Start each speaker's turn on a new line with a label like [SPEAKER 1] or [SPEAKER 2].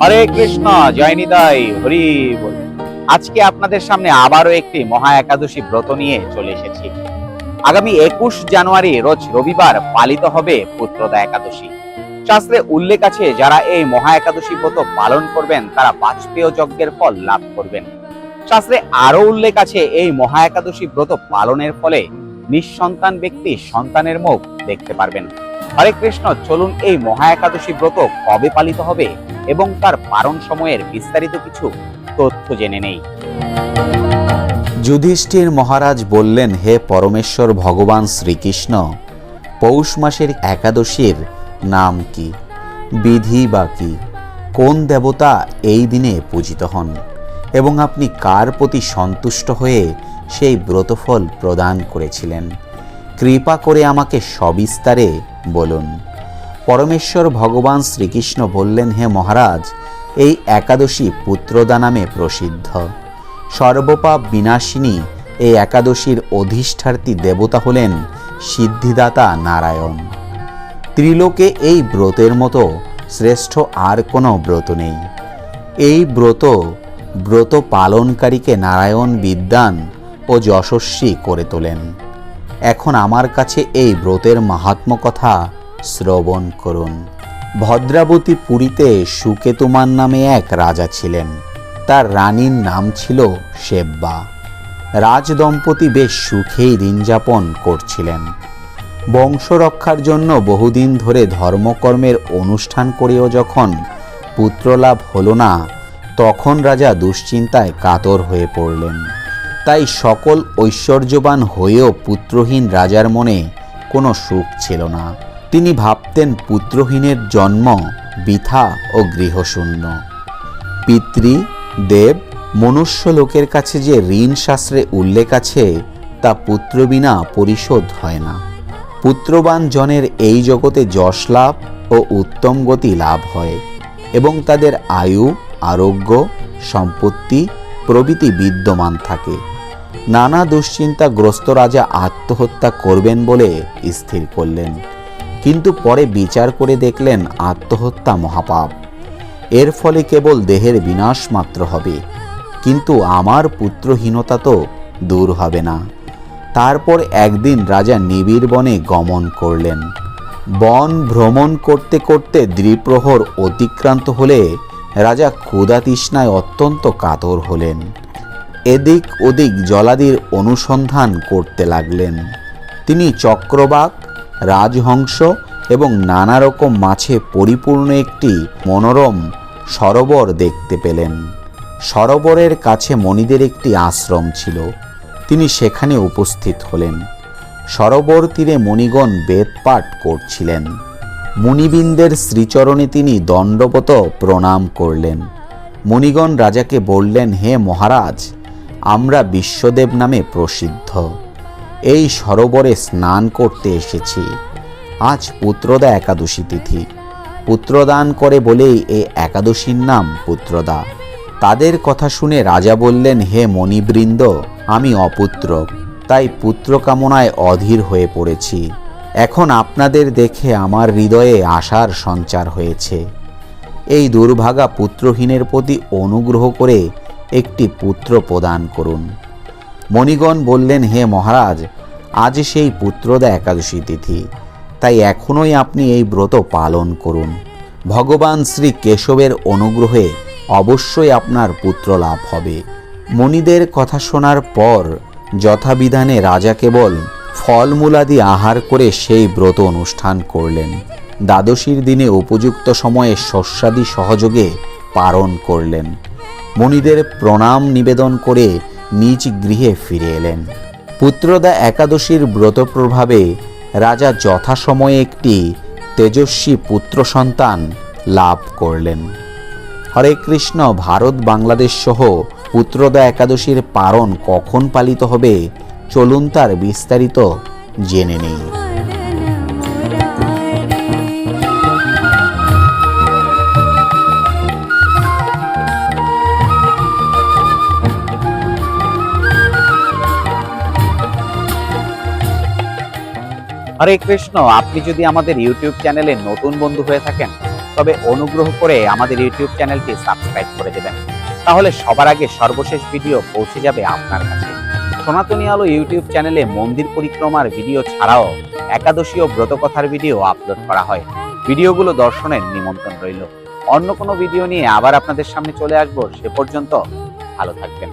[SPEAKER 1] হরে কৃষ্ণ, জয় নিতাই, হরি বল। আজকে আপনাদের সামনে আবারও একটি মহা একাদশী ব্রত নিয়ে চলে এসেছি। আগামী একুশ জানুয়ারি, রোজ রবিবার পালিত হবে পুত্রদা একাদশী। শাস্ত্রে উল্লেখ আছে, যারা এই মহা একাদশী ব্রত পালন করবেন, তারা বাজপেয় যজ্ঞের ফল লাভ করবেন। শাস্ত্রে আরও উল্লেখ আছে, এই মহা একাদশী ব্রত পালনের ফলে নিঃসন্তান ব্যক্তি সন্তানের মুখ দেখতে পারবেন। হরে কৃষ্ণ, চলুন এই মহা একাদশী ব্রত কবে পালিত হবে এবং তার পারণ সময়ের বিস্তারিত কিছু তথ্য জেনে নেই।
[SPEAKER 2] যুধিষ্ঠির মহারাজ বললেন, হে পরমেশ্বর ভগবান শ্রীকৃষ্ণ, পৌষ মাসের একাদশীর নাম কি? বিধি বা কি? কোন দেবতা এই দিনে পূজিত হন? এবং আপনি কার প্রতি সন্তুষ্ট হয়ে সেই ব্রতফল প্রদান করেছিলেন? কৃপা করে আমাকে সবিস্তারে বলুন। পরমেশ্বর ভগবান শ্রীকৃষ্ণ বললেন, হে মহারাজ, এই একাদশী পুত্রদা নামে প্রসিদ্ধ। সর্বপাপ বিনাশিনী এই একাদশীর অধিষ্ঠার্থী দেবতা হলেন সিদ্ধিদাতা নারায়ণ। ত্রিলোকে এই ব্রতের মতো শ্রেষ্ঠ আর কোনো ব্রত নেই। এই ব্রত ব্রত পালনকারীকে নারায়ণ বিদ্যান ও যশস্বী করে তোলেন। এখন আমার কাছে এই ব্রতের মাহাত্ম কথা শ্রবণ করুন। ভদ্রাবতী পুরীতে সুকেতুমান নামে এক রাজা ছিলেন। তার রানীর নাম ছিল সেব্বা রাজদম্পতি বেশ সুখেই দিন যাপন করছিলেন। বংশ রক্ষার জন্য বহুদিন ধরে ধর্মকর্মের অনুষ্ঠান করেও যখন পুত্রলাভ হল না, তখন রাজা দুশ্চিন্তায় কাতর হয়ে পড়লেন। তাই সকল ঐশ্বর্যবান হয়েও পুত্রহীন রাজার মনে কোনো সুখ ছিল না। তিনি ভাবতেন পুত্রহীনের জন্ম বৃথা ও গৃহশূন্য। পিতৃ, দেব, মনুষ্য লোকের কাছে যে ঋণ শাস্ত্রে উল্লেখ আছে, তা পুত্র বিনা পরিশোধ হয় না। পুত্রবান জনের এই জগতে যশ লাভ ও উত্তম গতি লাভ হয় এবং তাদের আয়ু, আরোগ্য, সম্পত্তি প্রভৃতি বিদ্যমান থাকে। নানা দুশ্চিন্তাগ্রস্ত রাজা আত্মহত্যা করবেন বলে স্থির করলেন। কিন্তু পরে বিচার করে দেখলেন আত্মহত্যা মহাপাপ। এর ফলে কেবল দেহের বিনাশ মাত্র হবে। কিন্তু আমার পুত্রহীনতা তো দূর হবে না। তারপর একদিন রাজা নিবিড় বনে গমন করলেন। বন ভ্রমণ করতে করতে দ্বিপ্রহর অতিক্রান্ত হলে রাজা ক্ষুধা তৃষ্ণায় অত্যন্ত কাতর হলেন। এদিক ওদিক জলাদির অনুসন্ধান করতে লাগলেন। তিনি চক্রবাক, রাজহংস এবং নানা রকম মাছে পরিপূর্ণ একটি মনোরম সরোবর দেখতে পেলেন। সরোবরের কাছে মণিদের একটি আশ্রম ছিল। তিনি সেখানে উপস্থিত হলেন। সরোবর তীরে মণিগণ বেদপাঠ করছিলেন। মুনিবৃন্দের শ্রীচরণে তিনি দণ্ডবত প্রণাম করলেন। মণিগণ রাজাকে বললেন, হে মহারাজ আমরা বিশ্বদেব নামে প্রসিদ্ধ। এই সরোবরে স্নান করতে এসেছি। আজ পুত্রদা একাদশী তিথি। পুত্রদান করে বলেই এই একাদশীর নাম পুত্রদা। তাদের কথা শুনে রাজা বললেন, হে মণিবৃন্দ, আমি অপুত্র। তাই পুত্র কামনায় অধীর হয়ে পড়েছি। এখন আপনাদের দেখে আমার হৃদয়ে আশার সঞ্চার হয়েছে। এই দুর্ভাগা পুত্রহীনের প্রতি অনুগ্রহ করে একটি পুত্র প্রদান করুন। মণিগণ বললেন, হে মহারাজ, আজ সেই পুত্রদা একাদশী তিথি, তাই এখনোই আপনি এই ব্রত পালন করুন। ভগবান শ্রী কেশবের অনুগ্রহে অবশ্যই আপনার পুত্র লাভ হবে। মণিদের কথা শোনার পর যথাবিধানে রাজা কেবল ফলমূলাদি আহার করে সেই ব্রত অনুষ্ঠান করলেন। দ্বাদশীর দিনে উপযুক্ত সময়ে শস্যাদি সহযোগে পালন করলেন। মণিদের প্রণাম নিবেদন করে নিজ গৃহে ফিরে এলেন। পুত্রদা একাদশীর ব্রত প্রভাবে রাজা যথাসময়ে একটি তেজস্বী পুত্র সন্তান লাভ করলেন। হরে কৃষ্ণ, ভারত, বাংলাদেশ সহ পুত্রদা একাদশীর পারণ কখন পালিত হবে, চলুন তার বিস্তারিত জেনে নেই।
[SPEAKER 1] হরে কৃষ্ণ, আপনি যদি আমাদের ইউটিউব চ্যানেলে নতুন বন্ধু হয়ে থাকেন, তবে অনুগ্রহ করে আমাদের ইউটিউব চ্যানেলটি সাবস্ক্রাইব করে দেবেন। তাহলে সবার আগে সর্বশেষ ভিডিও পৌঁছে যাবে আপনার কাছে। সনাতনী আলো ইউটিউব চ্যানেলে মন্দির পরিক্রমার ভিডিও ছাড়াও একাদশী ও ব্রতকথার ভিডিও আপলোড করা হয়। ভিডিওগুলো দর্শনের নিমন্ত্রণ রইল। অন্য কোনো ভিডিও নিয়ে আবার আপনাদের সামনে চলে আসব, সে পর্যন্ত ভালো থাকবেন।